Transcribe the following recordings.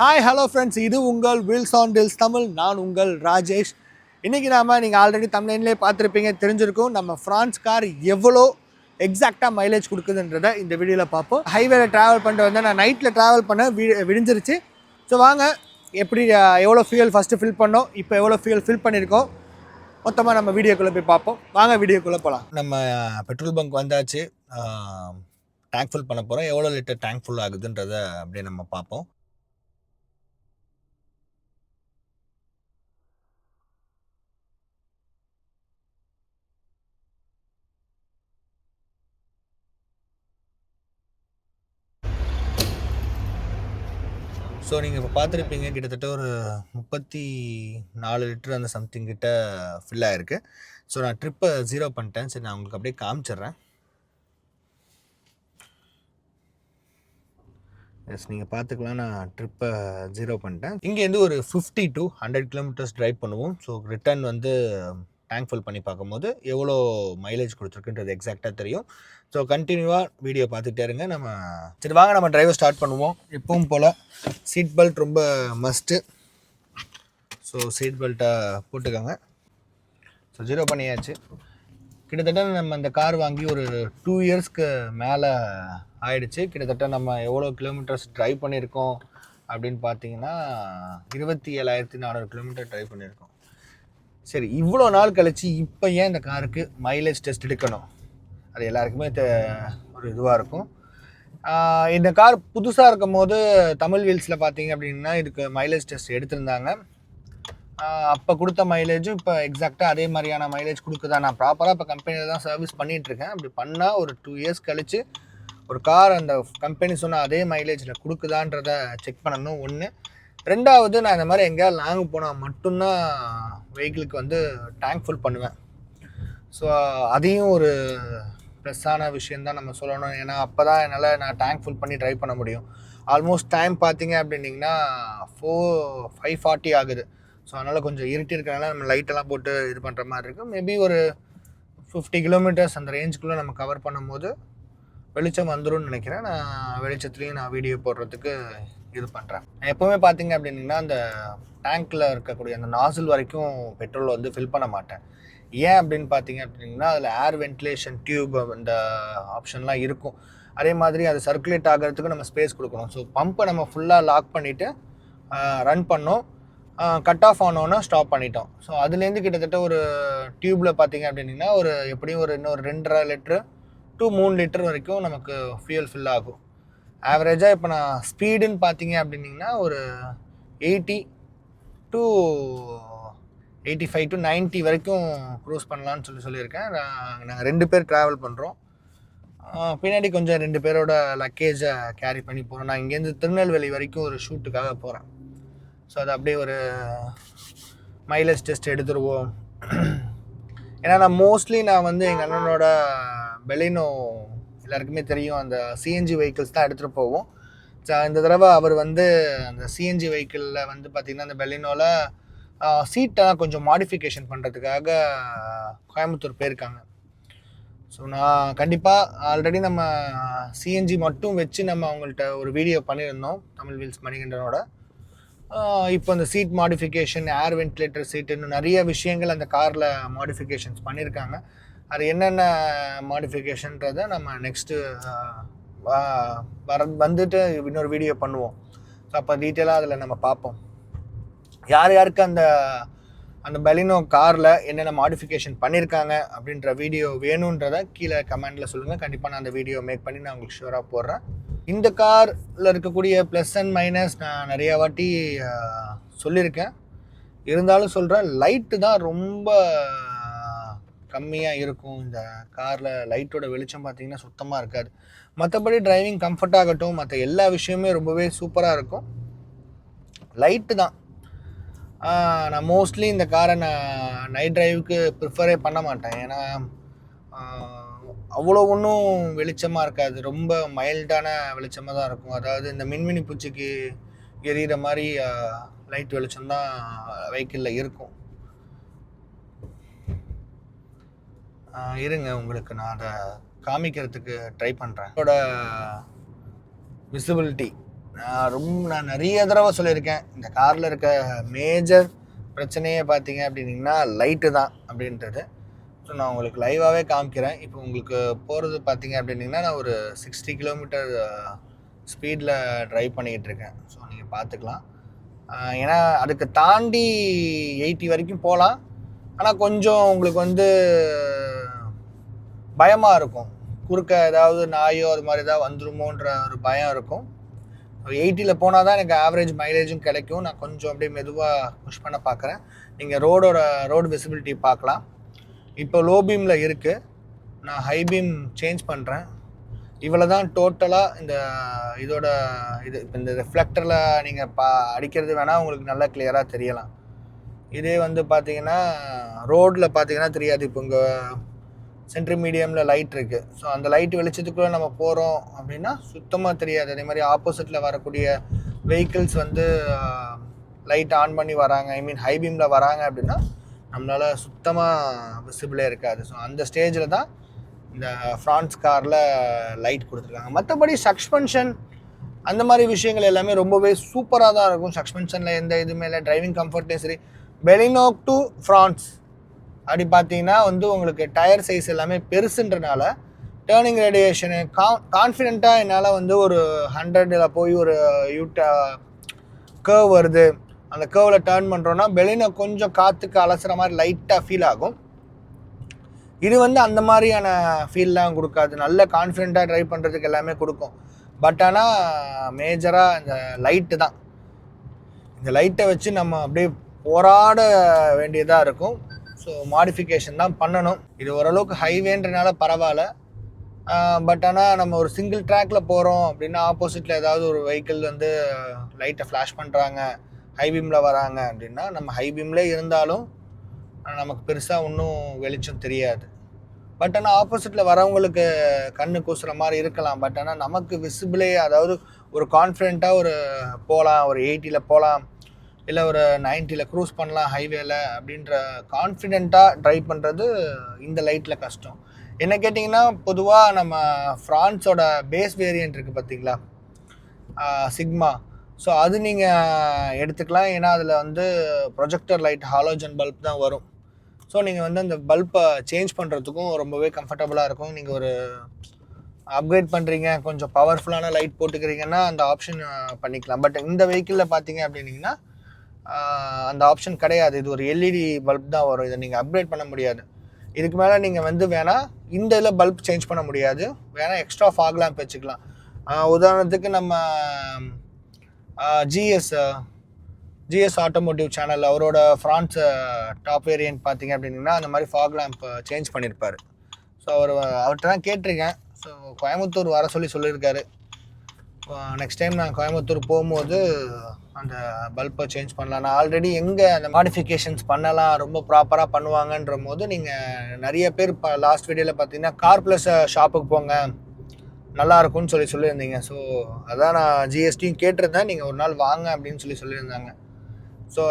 Hi hello friends இது உங்கள் Wills on டில்ஸ் Tamil நான் உங்கள் ராஜேஷ். இன்றைக்கி நாம் நீங்கள் ஆல்ரெடி தமிழ்லேயே பார்த்துருப்பீங்க தெரிஞ்சிருக்கும். நம்ம ஃப்ரான்ஸ் கார் எவ்வளோ எக்ஸாக்டாக மைலேஜ் கொடுக்குதுன்றதை இந்த வீடியோவில் பார்ப்போம். ஹைவேல ட்ராவல் பண்ணிட்டு வந்தேன். நான் நைட்டில் ட்ராவல் பண்ண வி விடிஞ்சிருச்சு. ஸோ வாங்க எப்படி எவ்வளோ ஃபியூல் ஃபஸ்ட்டு ஃபில் பண்ணோம் இப்போ எவ்வளோ ஃபியூல் ஃபில் பண்ணியிருக்கோம். மொத்தமாக நம்ம வீடியோக்குள்ளே போய் பார்ப்போம். வாங்க வீடியோக்குள்ளே போகலாம் நம்ம பெட்ரோல் பங்க் வந்தாச்சு. டேங்க் ஃபுல் பண்ண போகிறோம் எவ்வளோ லிட்டர் டேங்க் ஃபுல் ஆகுதுன்றதை அப்படியே நம்ம பார்ப்போம். ஸோ நீங்கள் இப்போ பார்த்துருப்பீங்க கிட்டத்தட்ட ஒரு முப்பத்தி நாலு லிட்டர் அந்த சம்திங் கிட்ட ஃபில் ஆகிருக்கு ஸோ நான் ட்ரிப்பை ஜீரோ பண்ணிட்டேன். சரி நான் உங்களுக்கு அப்படியே காமிச்சிடுறேன். எஸ் நீங்கள் பார்த்துக்கலாம் நான் ட்ரிப்பை ஜீரோ பண்ணிட்டேன். இங்கேருந்து ஒரு fifty to hundred kilometres drive பண்ணுவோம். ஸோ ரிட்டர்ன் வந்து டேங்க் ஃபுல் பண்ணி பார்க்கும்போது எவ்வளோ மைலேஜ் கொடுத்துருக்குன்றது எக்ஸாக்டாக தெரியும். ஸோ கண்டினியூவாக வீடியோ பார்த்துட்டே இருங்க. நம்ம சரி வாங்க நம்ம டிரைவர் ஸ்டார்ட் பண்ணுவோம். எப்பவும் போல் சீட் பெல்ட் ரொம்ப மஸ்ட்டு ஸோ சீட் பெல்ட்டை போட்டுக்கோங்க. ஸோ ஜீரோ பண்ணியாச்சு. கிட்டத்தட்ட நம்ம இந்த கார் வாங்கி ஒரு டூ இயர்ஸ்க்கு மேலே ஆயிடுச்சு. கிட்டத்தட்ட நம்ம எவ்வளோ கிலோமீட்டர்ஸ் ட்ரைவ் பண்ணியிருக்கோம் அப்படின்னு பார்த்தீங்கன்னா இருபத்தி ஏழாயிரத்தி நானூறு கிலோமீட்டர் ட்ரைவ் பண்ணியிருக்கோம். சரி இவ்வளோ நாள் கழித்து இப்போ ஏன் இந்த காருக்கு மைலேஜ் டெஸ்ட் எடுக்கணும்? அது எல்லாருக்குமே ஒரு இதுவாக இருக்கும். இந்த கார் புதுசாக இருக்கும் போது தமிழ் வீல்ஸில் பார்த்தீங்க அப்படின்னா இதுக்கு மைலேஜ் டெஸ்ட் எடுத்திருந்தாங்க. அப்போ கொடுத்த மைலேஜும் இப்போ எக்ஸாக்டாக அதே மாதிரியான மைலேஜ் கொடுக்குதா? நான் ப்ராப்பராக இப்போ கம்பெனியில் தான் சர்வீஸ் பண்ணிகிட்ருக்கேன் அப்படி பண்ணால் ஒரு டூ இயர்ஸ் கழித்து ஒரு கார் அந்த கம்பெனி சொன்ன அதே மைலேஜில் கொடுக்குதான்றத செக் பண்ணணும். ஒன்று ரெண்டாவது நான் இந்த மாதிரி எங்கேயாவது லாங் போனால் மட்டும்தான் வெஹிக்கிளுக்கு வந்து டேங்க் ஃபுல் பண்ணுவேன். ஸோ அதையும் ஒரு ப்ளஸ்ஸான விஷயந்தான் நம்ம சொல்லணும். ஏன்னா அப்போ தான் என்னால் நான் டேங்க் ஃபுல் பண்ணி ட்ரைவ் பண்ண முடியும். ஆல்மோஸ்ட் டைம் பார்த்தீங்க அப்படின்னிங்கன்னா ஃபோர் ஃபைவ் ஃபார்ட்டி ஆகுது. ஸோ அதனால் கொஞ்சம் இருட்டி இருக்கிறனால நம்ம லைட்டெல்லாம் போட்டு இது பண்ணுற மாதிரி இருக்கும். மேபி ஒரு ஃபிஃப்டி கிலோமீட்டர்ஸ் அந்த ரேஞ்சுக்குள்ளே நம்ம கவர் பண்ணும்போது வெளிச்சம் வந்துடும் நினைக்கிறேன். நான் வெளிச்சத்துலேயும் நான் வீடியோ போடுறதுக்கு இது பண்ணுறேன் எப்போவுமே பார்த்தீங்க அப்படின்னா அந்த டேங்க்கில் இருக்கக்கூடிய அந்த நாசில் வரைக்கும் பெட்ரோல் வந்து ஃபில் பண்ண மாட்டேன். ஏன் அப்படின்னு பார்த்தீங்க அப்படின்னா அதில் ஏர் வென்டிலேஷன் டியூப் அந்த ஆப்ஷன்லாம் இருக்கும். அதே மாதிரி அது சர்க்குலேட் ஆகிறதுக்கு நம்ம ஸ்பேஸ் கொடுக்கணும். ஸோ பம்பை நம்ம ஃபுல்லாக லாக் பண்ணிவிட்டு ரன் பண்ணோம். கட் ஆஃப் ஆனோன்னா ஸ்டாப் பண்ணிட்டோம். ஸோ அதுலேருந்து கிட்டத்தட்ட ஒரு டியூப்பில் பார்த்தீங்க அப்படின்னா ஒரு எப்படியும் ஒரு இன்னொரு ரெண்டரை லிட்ரு டூ மூணு லிட்டர் வரைக்கும் நமக்கு ஃபியூல் ஃபில் ஆகும். ஆவரேஜாக இப்போ நான் ஸ்பீடுன்னு பார்த்தீங்க அப்படின்னிங்கன்னா ஒரு eighty to eighty five to 90 வரைக்கும் க்ரூஸ் பண்ணலான்னு சொல்லி சொல்லியிருக்கேன். நாங்கள் ரெண்டு பேர் ட்ராவல் பண்ணுறோம் பின்னாடி கொஞ்சம் ரெண்டு பேரோட லக்கேஜை கேரி பண்ணி போகிறோம் நான் இங்கேருந்து திருநெல்வேலி வரைக்கும் ஒரு ஷூட்டுக்காக போகிறேன் ஸோ அது அப்படியே ஒரு மைலேஜ் டெஸ்ட் எடுத்துருவோம். ஏன்னா நான் மோஸ்ட்லி நான் வந்து எங்கள் அண்ணனோட பெலினோ எல்லாருக்குமே தெரியும் அந்த சிஎன்ஜி வெஹிக்கிள்ஸ் தான் எடுத்துகிட்டு போவோம். இந்த தடவை அவர் வந்து அந்த சிஎன்ஜி வெஹிக்கிளில் வந்து பார்த்திங்கன்னா அந்த பெலினோவில் சீட்டெல்லாம் கொஞ்சம் மாடிஃபிகேஷன் பண்ணுறதுக்காக கோயம்புத்தூர் போயிருக்காங்க. ஸோ நான் கண்டிப்பாக ஆல்ரெடி நம்ம சிஎன்ஜி மட்டும் வச்சு நம்ம அவங்கள்ட்ட ஒரு வீடியோ பண்ணியிருந்தோம் தமிழ் வீல்ஸ் மணிகண்டனோட. இப்போ அந்த சீட் மாடிஃபிகேஷன் ஏர் வென்டிலேட்டர் சீட்டுன்னு நிறைய விஷயங்கள் அந்த காரில் மாடிஃபிகேஷன்ஸ் பண்ணியிருக்காங்க. அது என்னென்ன மாடிஃபிகேஷன்றதை நம்ம நெக்ஸ்ட்டு வர வந்துட்டு இன்னொரு வீடியோ பண்ணுவோம். ஸோ அப்போ டீட்டெயிலாக அதில் நம்ம பார்ப்போம். யார் யாருக்கு அந்த அந்த பெலினோ காரில் என்னென்ன மாடிஃபிகேஷன் பண்ணியிருக்காங்க அப்படின்ற வீடியோ வேணுன்றதை கீழே கமெண்டில் சொல்லுங்கள் கண்டிப்பாக நான் அந்த வீடியோ மேக் பண்ணி நான் உங்களுக்கு ஷூராக போடுறேன். இந்த காரில் இருக்கக்கூடிய ப்ளஸ் அண்ட் மைனஸ் நான் நிறையா வாட்டி சொல்லியிருக்கேன். இருந்தாலும் சொல்கிறேன் லைட்டு தான் ரொம்ப கம்மியாக இருக்கும். இந்த காரில் லைட்டோட வெளிச்சம் பார்த்தீங்கன்னா சுத்தமாக இருக்காது. மற்றபடி டிரைவிங் கம்ஃபர்ட் ஆகட்டும் மற்ற எல்லா விஷயமே ரொம்பவே சூப்பராக இருக்கும். லைட்டு தான். நான் மோஸ்ட்லி இந்த காரை நான் நைட் டிரைவுக்கு ப்ரிஃபரே பண்ண மாட்டேன். ஏன்னா அவ்வளோ ஒன்றும் வெளிச்சமாக இருக்காது. ரொம்ப மைல்டான வெளிச்சமாக தான் இருக்கும். அதாவது இந்த மின்மினி பூச்சிக்கு எரியிற மாதிரி லைட் வெளிச்சம் தான் வெஹிக்கிளில் இருக்கும். இருங்க உங்களுக்கு நான் அதை காமிக்கிறதுக்கு ட்ரை பண்ணுறேன் அதோட விசிபிலிட்டி நான் ரொம்ப நான் நிறைய தடவை சொல்லியிருக்கேன். இந்த காரில் இருக்க மேஜர் பிரச்சனையே பார்த்தீங்க அப்படின்னீங்கன்னா லைட்டு தான் அப்படின்றது. ஸோ நான் உங்களுக்கு லைவாகவே காமிக்கிறேன். இப்போ உங்களுக்கு போகிறது பார்த்தீங்க அப்படின்னீங்கன்னா நான் ஒரு சிக்ஸ்டி கிலோமீட்டர் ஸ்பீடில் ட்ரைவ் பண்ணிக்கிட்டு இருக்கேன். ஸோ நீங்கள் பார்த்துக்கலாம். ஏன்னா அதுக்கு தாண்டி எயிட்டி வரைக்கும் போகலாம். ஆனால் கொஞ்சம் உங்களுக்கு வந்து பயமாக இருக்கும். குறுக்க ஏதாவது நாயோ அது மாதிரி ஏதாவது வந்துருமோன்ற ஒரு பயம் இருக்கும். எயிட்டியில் போனால் தான் எனக்கு ஆவரேஜ் மைலேஜும் கிடைக்கும். நான் கொஞ்சம் அப்படியே மெதுவாக புஷ் பண்ண பார்க்குறேன் நீங்கள் ரோடோட ரோடு விசிபிலிட்டி பார்க்கலாம். இப்போ லோ பீமில் இருக்குது நான் ஹை பீம் சேஞ்ச் பண்ணுறேன் இவ்வளோ தான் டோட்டலாக இந்த இதோட இது இப்போ இந்த ரிஃப்ளெக்டரில் நீங்கள் பா அடிக்கிறது வேணால் உங்களுக்கு நல்லா கிளியராக தெரியலாம். இதே வந்து பார்த்தீங்கன்னா ரோடில் பார்த்தீங்கன்னா தெரியாது. இப்போ இங்கே சென்ட்ரி மீடியமில் லைட் இருக்குது ஸோ அந்த லைட் வெளிச்சத்துக்குள்ளே நம்ம போகிறோம் அப்படின்னா சுத்தமாக தெரியாது. அதே மாதிரி ஆப்போசிட்டில் வரக்கூடிய வெஹிக்கிள்ஸ் வந்து லைட் ஆன் பண்ணி வராங்க. ஐ மீன் ஹை பீமில் வராங்க அப்படின்னா நம்மளால் சுத்தமாக விசிபிளே இருக்காது. ஸோ அந்த ஸ்டேஜில் தான் இந்த ஃப்ரான்ஸ் காரில் லைட் கொடுத்துருக்காங்க. மற்றபடி சஸ்பென்ஷன் அந்த மாதிரி விஷயங்கள் எல்லாமே ரொம்பவே சூப்பராக தான் இருக்கும். சஸ்பென்ஷனில் எந்த இதுவுமே இல்லை. டிரைவிங் கம்ஃபர்ட்லேயும் சரி. பெலினோக் டு ஃப்ரான்ஸ் அப்படி பார்த்தீங்கன்னா வந்து உங்களுக்கு டயர் சைஸ் எல்லாமே பெருசுன்றனால டேர்னிங் ரேடியேஷனு கா கான்ஃபிடெண்ட்டாக என்னால் வந்து ஒரு ஹண்ட்ரடில் போய் ஒரு யூட்ட கேர்வ் வருது. அந்த கேர்வில் டேர்ன் பண்ணுறோன்னா வெளியின கொஞ்சம் காற்றுக்கு அலசுற மாதிரி லைட்டாக ஃபீல் ஆகும். இது வந்து அந்த மாதிரியான ஃபீல்லாம் கொடுக்காது. நல்ல கான்ஃபிடெண்ட்டாக ட்ரைவ் பண்ணுறதுக்கு எல்லாமே கொடுக்கும். பட் ஆனால் மேஜராக இந்த லைட்டு தான். இந்த லைட்டை வச்சு நம்ம அப்படியே போராட வேண்டியதாக இருக்கும். ஸோ மாடிஃபிகேஷன் தான் பண்ணணும். இது ஓரளவுக்கு ஹைவேன்றனால பரவாயில்ல. பட் ஆனால் நம்ம ஒரு சிங்கிள் ட்ராக்ல போகிறோம் அப்படின்னா ஆப்போசிட்டில் ஏதாவது ஒரு வெஹிக்கிள் வந்து லைட்டை ஃப்ளாஷ் பண்ணுறாங்க ஹை பீமில் வராங்க அப்படின்னா நம்ம ஹைபீம்லே இருந்தாலும் நமக்கு பெருசாக ஒன்றும் வெளிச்சம் தெரியாது. பட் ஆனால் ஆப்போசிட்டில் வரவங்களுக்கு கண்ணு கூசுகிற மாதிரி இருக்கலாம். பட் ஆனால் நமக்கு விசிபிளே அதாவது ஒரு கான்ஃபிடெண்ட்டாக ஒரு போகலாம் ஒரு எயிட்டியில் போகலாம் இல்லை ஒரு நைன்ட்டியில் க்ரூஸ் பண்ணலாம் ஹைவேல அப்படின்ற கான்ஃபிடெண்ட்டாக ட்ரைவ் பண்ணுறது இந்த லைட்டில் கஷ்டம். என்ன கேட்டிங்கன்னா பொதுவாக நம்ம ஃப்ரான்ஸோட பேஸ் வேரியன்ட் இருக்குது பார்த்தீங்களா சிக்மா. ஸோ அது நீங்கள் எடுத்துக்கலாம். ஏன்னா அதில் வந்து ப்ரொஜெக்டர் லைட் ஹாலோஜன் பல்ப் தான் வரும். ஸோ நீங்கள் வந்து அந்த பல்பை சேஞ்ச் பண்ணுறதுக்கும் ரொம்பவே கம்ஃபர்டபுளாக இருக்கும். நீங்கள் ஒரு அப்கிரேட் பண்ணுறீங்க கொஞ்சம் பவர்ஃபுல்லான லைட் போட்டுக்கிறீங்கன்னா அந்த ஆப்ஷன் பண்ணிக்கலாம். பட் இந்த வெஹிக்கிளில் பார்த்தீங்க அப்படின்னீங்கன்னா அந்த ஆப்ஷன் கிடையாது. இது ஒரு எல்இடி பல்ப் தான் வரும். இதை நீங்கள் அப்கிரேட் பண்ண முடியாது. இதுக்கு மேலே நீங்கள் வந்து வேணால் இந்த இதில் பல்ப் சேஞ்ச் பண்ண முடியாது. வேணால் எக்ஸ்ட்ரா ஃபாக் லேம்ப் வச்சுக்கலாம். உதாரணத்துக்கு நம்ம ஜிஎஸ் ஜிஎஸ் ஆட்டோமோட்டிவ் சேனல் அவரோட ஃப்ரான்ஸ் டாப் வேரியன்ட் பார்த்தீங்க அப்படின்னா அந்த மாதிரி ஃபாக் லேம்ப் சேஞ்ச் பண்ணியிருப்பார் ஸோ அவர் அவர்கிட்ட தான் கேட்டிருக்கேன். ஸோ கோயம்புத்தூர் வர சொல்லி சொல்லியிருக்காரு. நெக்ஸ்ட் டைம் நான் கோயம்புத்தூர் போகும்போது அந்த பல்பை சேஞ்ச் பண்ணலாம் நான் ஆல்ரெடி எங்கே அந்த மாடிஃபிகேஷன்ஸ் பண்ணலாம் ரொம்ப ப்ராப்பராக பண்ணுவாங்கன்ற போது நீங்கள் நிறைய பேர் இப்போ லாஸ்ட் வீடியோவில் பார்த்தீங்கன்னா கார் ப்ளஸ் ஷாப்புக்கு போங்க. நல்லா இருக்கும்னு சொல்லி சொல்லியிருந்தீங்க. ஸோ அதான் நான் ஜிஎஸ்டியும் கேட்டிருந்தேன். நீங்கள் ஒரு நாள் வாங்க அப்படின்னு சொல்லி சொல்லியிருந்தாங்க. ஸோ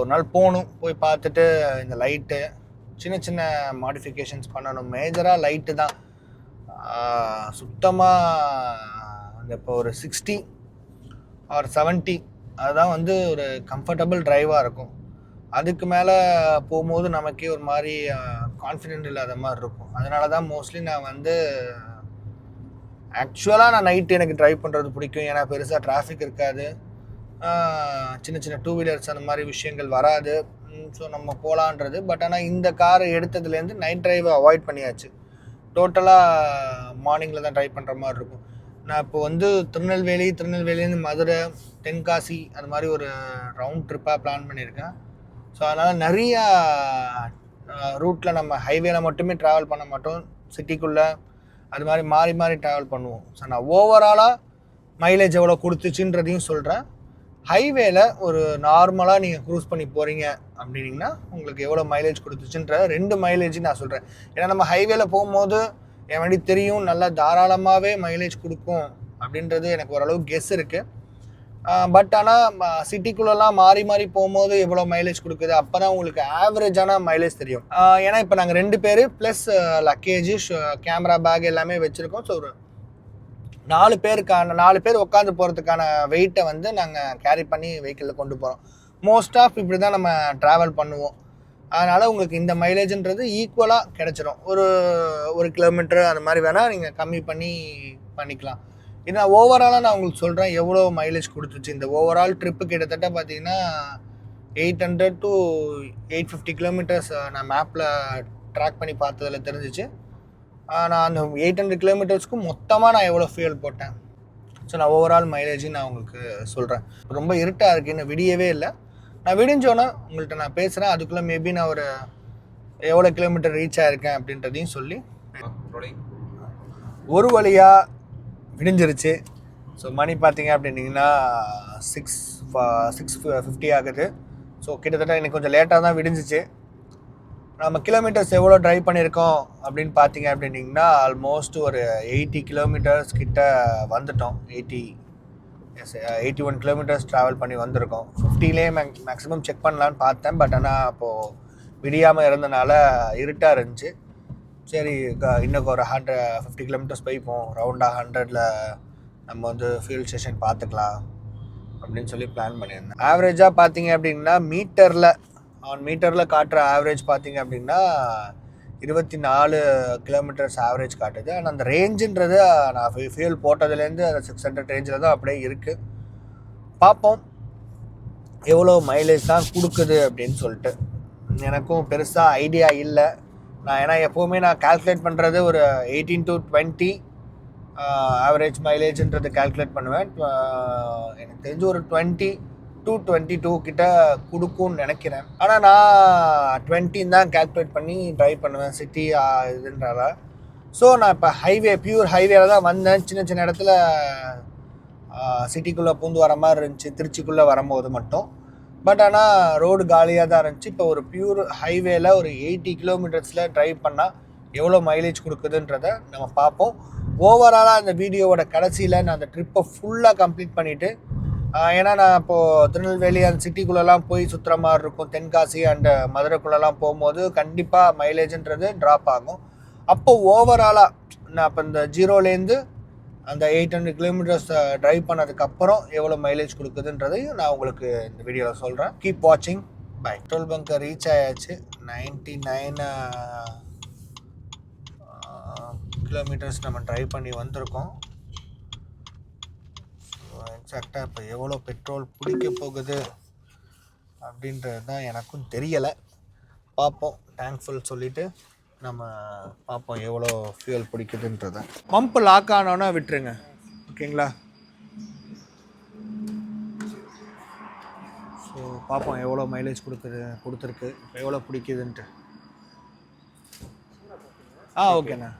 ஒரு நாள் போகணும். போய் பார்த்துட்டு இந்த லைட்டு சின்ன சின்ன மாடிஃபிகேஷன்ஸ் பண்ணணும். மேஜராக லைட்டு தான். சுத்தமாக இந்த இப்போ ஒரு சிக்ஸ்டி ஆர் 70 அதுதான் வந்து ஒரு கம்ஃபர்டபுள் ட்ரைவாக இருக்கும். அதுக்கு மேலே போகும்போது நமக்கே ஒரு மாதிரி கான்ஃபிடென்ட் இல்லாத மாதிரி இருக்கும். அதனால தான் மோஸ்ட்லி நான் வந்து ஆக்சுவலாக நான் நைட்டு எனக்கு ட்ரைவ் பண்ணுறது பிடிக்கும். ஏன்னா பெருசாக டிராஃபிக் இருக்காது. சின்ன சின்ன டூ வீலர்ஸ் அந்த மாதிரி விஷயங்கள் வராது. ஸோ நம்ம போகலான்றது பட் ஆனால் இந்த காரை எடுத்ததுலேருந்து நைட் ட்ரைவை அவாய்ட் பண்ணியாச்சு. டோட்டலாக மார்னிங்கில் தான் ட்ரைவ் பண்ணுற மாதிரி இருக்கும். நான் இப்போ வந்து திருநெல்வேலி திருநெல்வேலின்னு மதுரை தென்காசி அது மாதிரி ஒரு ரவுண்ட் ட்ரிப்பாக பிளான் பண்ணியிருக்கேன். ஸோ அதனால் நிறையா ரூட்டில் நம்ம ஹைவேல மட்டுமே ட்ராவல் பண்ண மாட்டோம். சிட்டிக்குள்ளே அது மாதிரி மாறி மாறி ட்ராவல் பண்ணுவோம். ஸோ நான் ஓவராலாக மைலேஜ் எவ்வளோ கொடுத்துச்சுன்றதையும் சொல்கிறேன் ஹைவேல ஒரு நார்மலாக நீங்கள் க்ரூஸ் பண்ணி போகிறீங்க அப்படின்னீங்கன்னா உங்களுக்கு எவ்வளோ மைலேஜ் கொடுத்துச்சுன்ற ரெண்டு மைலேஜ் நான் சொல்கிறேன் ஏன்னா நம்ம ஹைவேல போகும்போது என் வண்டி தெரியும் நல்லா தாராளமாகவே மைலேஜ் கொடுக்கும் அப்படின்றது எனக்கு ஓரளவு கெஸ் இருக்குது பட் ஆனால் சிட்டிக்குள்ளெல்லாம் மாறி மாறி போகும்போது எவ்வளோ மைலேஜ் கொடுக்குது அப்போ தான் உங்களுக்கு ஆவரேஜான மைலேஜ் தெரியும். ஏன்னா இப்போ நாங்கள் ரெண்டு பேர் ப்ளஸ் லக்கேஜ் கேமரா பேக் எல்லாமே வச்சுருக்கோம். ஸோ ஒரு நாலு பேருக்கான நாலு பேர் உட்காந்து போகிறதுக்கான வெயிட்டை வந்து நாங்கள் கேரி பண்ணி வெஹிக்கிளில் கொண்டு போகிறோம் மோஸ்ட் ஆஃப் இப்படி தான் நம்ம ட்ராவல் பண்ணுவோம். அதனால் உங்களுக்கு இந்த மைலேஜ்ன்றது ஈக்குவலாக கிடச்சிரும். ஒரு ஒரு கிலோமீட்டர் அந்த மாதிரி வேணால் நீங்கள் கம்மி பண்ணி பண்ணிக்கலாம். இது நான் ஓவராலாக நான் உங்களுக்கு சொல்கிறேன் எவ்வளோ மைலேஜ் கொடுத்துச்சு. இந்த ஓவரால் ட்ரிப்பு கிட்டத்தட்ட பார்த்தீங்கன்னா eight hundred to eight fifty kilometres நான் மேப்பில் ட்ராக் பண்ணி பார்த்ததில் தெரிஞ்சிச்சு. நான் அந்த எயிட் ஹண்ட்ரட் கிலோமீட்டர்ஸ்க்கு மொத்தமாக நான் எவ்வளோ ஃபியூல் போட்டேன். ஸோ நான் ஓவரால் மைலேஜ் நான் உங்களுக்கு சொல்கிறேன் ரொம்ப இருட்டாக இருக்குது இன்னும் விடியவே இல்லை. நான் விடிஞ்சோன்னே உங்கள்கிட்ட நான் பேசுகிறேன் அதுக்குள்ளே மேபி நான் ஒரு எவ்வளோ கிலோமீட்டர் ரீச் ஆயிருக்கேன் அப்படின்றதையும் சொல்லி. ஒரு வழியாக விடிஞ்சிருச்சு. ஸோ மணி பார்த்தீங்க அப்படின்னீங்கன்னா சிக்ஸ் சிக்ஸ் ஃபிஃப்டி ஆகுது. ஸோ கிட்டத்தட்ட எனக்கு கொஞ்சம் லேட்டாக தான் விடிஞ்சிச்சு. நம்ம கிலோமீட்டர்ஸ் எவ்வளோ ட்ரைவ் பண்ணியிருக்கோம் அப்படின்னு பார்த்தீங்க அப்படின்னிங்கன்னா ஆல்மோஸ்ட் ஒரு எயிட்டி கிலோமீட்டர்ஸ் கிட்ட வந்துட்டோம். Eighty eighty one kilometres travel பண்ணி வந்திருக்கோம். ஃபிஃப்டிலே மேக் மேக்ஸிமம் செக் பண்ணலான்னு பார்த்தேன் பட் ஆனால் அப்போது விடியாமல் இருந்தனால இருட்டாக இருந்துச்சு. சரி இன்னும் ஒரு ஹண்ட்ரட் ஃபிஃப்டி கிலோமீட்டர்ஸ் போய்ப்போம். ரவுண்டாக ஹண்ட்ரடில் நம்ம வந்து ஃபியூல் ஸ்டேஷன் பார்த்துக்கலாம் அப்படின்னு சொல்லி பிளான் பண்ணியிருந்தேன். ஆவரேஜாக பார்த்தீங்க அப்படின்னா மீட்டரில் ஆன் மீட்டரில் காட்டுற ஆவரேஜ் பார்த்தீங்க அப்படின்னா இருபத்தி நாலு கிலோமீட்டர்ஸ் ஆவரேஜ் காட்டுது. ஆனால் அந்த ரேஞ்சுன்றது நான் ஃபியூல் போட்டதுலேருந்து அந்த சிக்ஸ் ஹண்ட்ரட் ரேஞ்சில் தான் அப்படியே இருக்குது பார்ப்போம். எவ்வளோ மைலேஜ் தான் கொடுக்குது அப்படின்னு சொல்லிட்டு. எனக்கும் பெருசாக ஐடியா இல்லை. நான் ஏன்னா எப்போவுமே நான் கால்குலேட் பண்ணுறது ஒரு எயிட்டீன் டு டுவெண்ட்டி ஆவரேஜ் மைலேஜ்ன்றது கால்குலேட் பண்ணுவேன். எனக்கு தெரிஞ்சு ஒரு டுவெண்ட்டி டூ டுவெண்ட்டி டூ கிட்ட கொடுக்கும்னு நினைக்கிறேன். ஆனால் நான் டுவெண்ட்டின்னு தான் கேல்குலேட் பண்ணி ட்ரைவ் பண்ணுவேன் சிட்டி இதுன்றால. ஸோ நான் இப்போ ஹைவே பியூர் ஹைவேல தான் வந்தேன். சின்ன சின்ன இடத்துல சிட்டிக்குள்ளே பூந்து வர மாதிரி இருந்துச்சு. திருச்சிக்குள்ளே வரும்போது மட்டும். பட் ஆனால் ரோடு காலியாக தான் இருந்துச்சு. இப்போ ஒரு பியூர் ஹைவேல ஒரு எயிட்டி கிலோமீட்டர்ஸில் ட்ரைவ் பண்ணால் எவ்வளோ மைலேஜ் கொடுக்குதுன்றத நம்ம பார்ப்போம். ஓவராலாக அந்த வீடியோவோட கடைசியில் நான் அந்த ட்ரிப்பை ஃபுல்லாக கம்ப்ளீட் பண்ணிவிட்டு ஏன்னா நான் இப்போது திருநெல்வேலி அந்த சிட்டிக்குள்ளெல்லாம் போய் சுற்றுற மாதிரி இருக்கும். தென்காசி அண்ட் மதுரைக்குள்ளெல்லாம் போகும்போது கண்டிப்பாக மைலேஜுன்றது ட்ராப் ஆகும். அப்போ ஓவராலாக நான் இப்போ இந்த ஜீரோலேருந்து அந்த எயிட் ஹண்ட்ரட் கிலோமீட்டர்ஸ் ட்ரைவ் பண்ணதுக்கப்புறம் எவ்வளோ மைலேஜ் கொடுக்குதுன்றதையும் நான் உங்களுக்கு இந்த வீடியோவில் சொல்கிறேன் கீப் வாட்சிங் பை பெட்ரோல் பங்க்கை ரீச் ஆயாச்சு. நைன்டி நைன் கிலோமீட்டர்ஸ் நம்ம ட்ரைவ் பண்ணி வந்திருக்கோம். எக்ஸாக்டாக இப்போ எவ்வளோ பெட்ரோல் பிடிக்க போகுது அப்படின்றது தான் எனக்கும் தெரியலை. பார்ப்போம். டேங்க் ஃபுல் சொல்லிவிட்டு நம்ம பார்ப்போம் எவ்வளோ ஃபியூல் பிடிக்குதுன்றத பம்ப் லாக் ஆனோன்னா விட்டுருங்க. ஓகேங்களா ஸோ பார்ப்போம் எவ்வளோ மைலேஜ் கொடுக்குது கொடுத்துருக்கு எவ்வளோ பிடிக்குதுன்ட்டு ஆ ஓகேண்ணா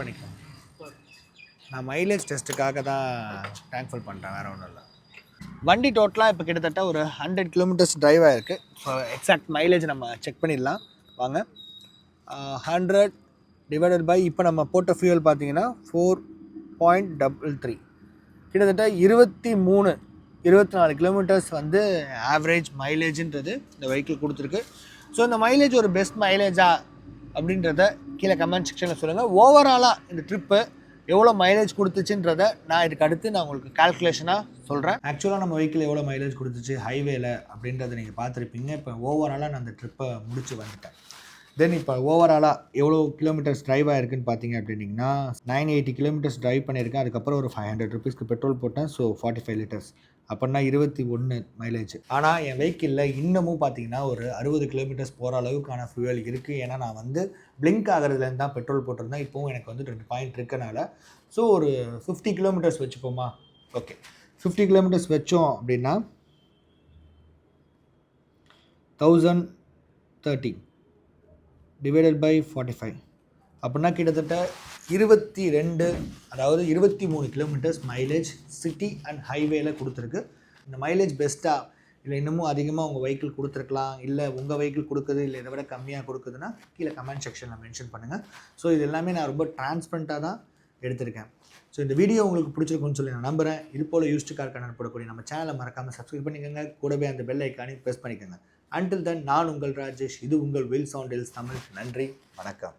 பண்ணிக்கலாம். நான் மைலேஜ் டெஸ்ட்டுக்காக தான் தேங்க்ஃபுல் பண்ணுறேன் வேறு ஒன்றும் இல்லை. வண்டி டோட்டலாக இப்போ கிட்டத்தட்ட ஒரு ஹண்ட்ரட் கிலோமீட்டர்ஸ் டிரைவ் ஆகிருக்கு ஸோ எக்ஸாக்ட் மைலேஜ் நம்ம செக் பண்ணிடலாம். வாங்க. ஹண்ட்ரட் டிவைடட் பை இப்போ நம்ம போட்ட ஃபியூல் பார்த்தீங்கன்னா ஃபோர் பாயிண்ட் டபுள் த்ரீ கிட்டத்தட்ட இருபத்தி மூணு இருபத்தி நாலு கிலோமீட்டர்ஸ் வந்து ஆவரேஜ் மைலேஜுன்றது இந்த வெஹிக்கிள் கொடுத்துருக்கு. ஸோ இந்த மைலேஜ் ஒரு பெஸ்ட் மைலேஜாக அப்படின்றத கீழே கமெண்ட் செக்ஷனில் சொல்லுங்கள் ஓவராலாக இந்த ட்ரிப்பு எவ்வளோ மைலேஜ் கொடுத்துச்சுன்றத நான் இதுக்கு அடுத்து நான் உங்களுக்கு கால்குலேஷனாக சொல்கிறேன் ஆக்சுவலாக நம்ம வெஹிக்கிள் எவ்வளோ மைலேஜ் கொடுத்துச்சு ஹைவேல அப்படின்றத நீங்கள் பார்த்துருப்பீங்க. இப்போ ஓவராலாக நான் அந்த ட்ரிப்பை முடிச்சு வந்துட்டேன். தென் இப்போ ஓவராலாக எவ்வளோ கிலோமீட்டர்ஸ் ட்ரைவ் ஆயிருக்குன்னு பார்த்தீங்க அப்படின்னிங்கன்னா நைன் எயிட்டி கிலோமீட்டர்ஸ் ட்ரைவ் பண்ணியிருக்கேன். அதுக்கப்புறம் ஒரு ஃபைவ் ஹண்ட்ரட் ருபீஸ்க்கு பெட்ரோல் போட்டேன். ஸோ ஃபார்ட்டி ஃபைவ் லிட்டர்ஸ் அப்படின்னா இருபத்தி ஒன்று மைலேஜ் ஆனால் என் வெஹிக்கிளில் இன்னமும் பார்த்தீங்கன்னா ஒரு அறுபது கிலோமீட்டர்ஸ் போகிற அளவுக்கான ஃபியூவல் இருக்குது ஏன்னா நான் வந்து பிளிங்க் ஆகிறதுலேருந்து தான் பெட்ரோல் போட்டிருந்தேன். இப்போவும் எனக்கு வந்து ரெண்டு பாயிண்ட் இருக்கனால. ஸோ ஒரு ஃபிஃப்டி கிலோமீட்டர்ஸ் வச்சுப்போமா? ஓகே ஃபிஃப்டி கிலோமீட்டர்ஸ் வச்சோம் அப்படின்னா thousand thirty divided by forty five அப்படின்னா கிட்டத்தட்ட இருபத்தி ரெண்டு அதாவது இருபத்தி மூணு கிலோமீட்டர்ஸ் மைலேஜ் சிட்டி அண்ட் ஹைவேல கொடுத்துருக்கு. இந்த மைலேஜ் பெஸ்ட்டாக இல்லை இன்னமும் அதிகமாக உங்கள் வெஹிக்கிள் கொடுத்துருக்கலாம் இல்லை உங்கள் வெஹிக்கிள் கொடுக்குது இல்லை இதை விட கம்மியாக கொடுக்குதுன்னா கீழே கமெண்ட் செக்ஷனில் மென்ஷன் பண்ணுங்கள் ஸோ இது எல்லாமே நான் ரொம்ப டிரான்ஸ்பரண்ட்டாக தான் எடுத்திருக்கேன். ஸோ இந்த வீடியோ உங்களுக்கு பிடிச்சிருக்குன்னு சொல்லி நான் நம்புகிறேன் இது போல் யூஸ்டு கார் கண்ணன் போடக்கூடிய நம்ம சேனலை மறக்காமல் சப்ஸ்கிரைப் பண்ணிக்கோங்க. கூடவே அந்த பெல் ஐக்கானையும் ப்ரெஸ் பண்ணிக்கோங்க. அண்டில் தென் நான் உங்கள் ராஜேஷ். இது உங்கள் வில் சவுண்ட் தமிழ். நன்றி. வணக்கம்.